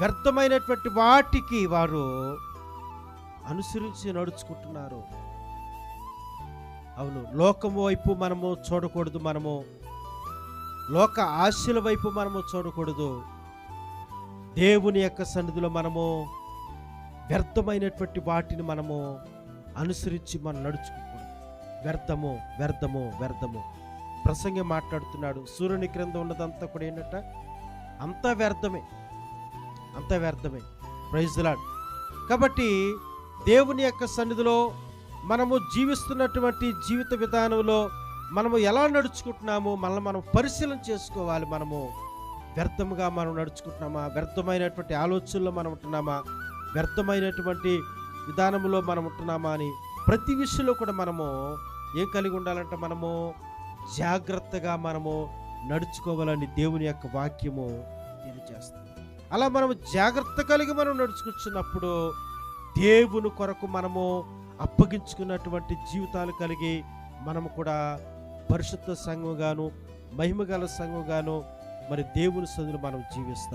వ్యర్థమైనటువంటి వాటికి వారు అనుసరించి నడుచుకుంటున్నారు. అవును లోకము వైపు మనము చూడకూడదు మనము. లోక ఆశల వైపు మనము చూడకూడదు. దేవుని యొక్క సన్నిధిలో మనము వ్యర్థమైనటువంటి వాటిని మనము అనుసరించి మనం నడుచుకోకూడదు వ్యర్థము వ్యర్థము వ్యర్థము. ప్రసంగి మాట్లాడుతున్నాడు. సూర్యుని క్రింద ఉన్నదంతా కూడా ఏంటంట అంతా వ్యర్థమే. అంత వ్యర్థమే ప్రైజ్లాడ్ కాబట్టి దేవుని యొక్క సన్నిధిలో మనము జీవిస్తున్నటువంటి జీవిత విధానంలో మనము ఎలా నడుచుకుంటున్నామో మనల్ని మనం పరిశీలన చేసుకోవాలి మనము. వ్యర్థముగా మనం నడుచుకుంటున్నామా? వ్యర్థమైనటువంటి ఆలోచనలో మనం ఉంటున్నామా? వ్యర్థమైనటువంటి విధానంలో మనం ఉంటున్నామా అని ప్రతి విషయంలో కూడా మనము ఏం కలిగి ఉండాలంటే మనము జాగ్రత్తగా మనము నడుచుకోవాలని దేవుని యొక్క వాక్యము తెలియజేస్తుంది. అలా మనము జాగ్రత్త కలిగి మనం నడుచుకొచ్చినప్పుడు దేవుని కొరకు మనము అప్పగించుకున్నటువంటి జీవితాలు కలిగి మనము కూడా పరిశుద్ధ సంఘంగాను మహిమగల సంఘంగాను మరి దేవుని సందులు మనం జీవిస్తాం.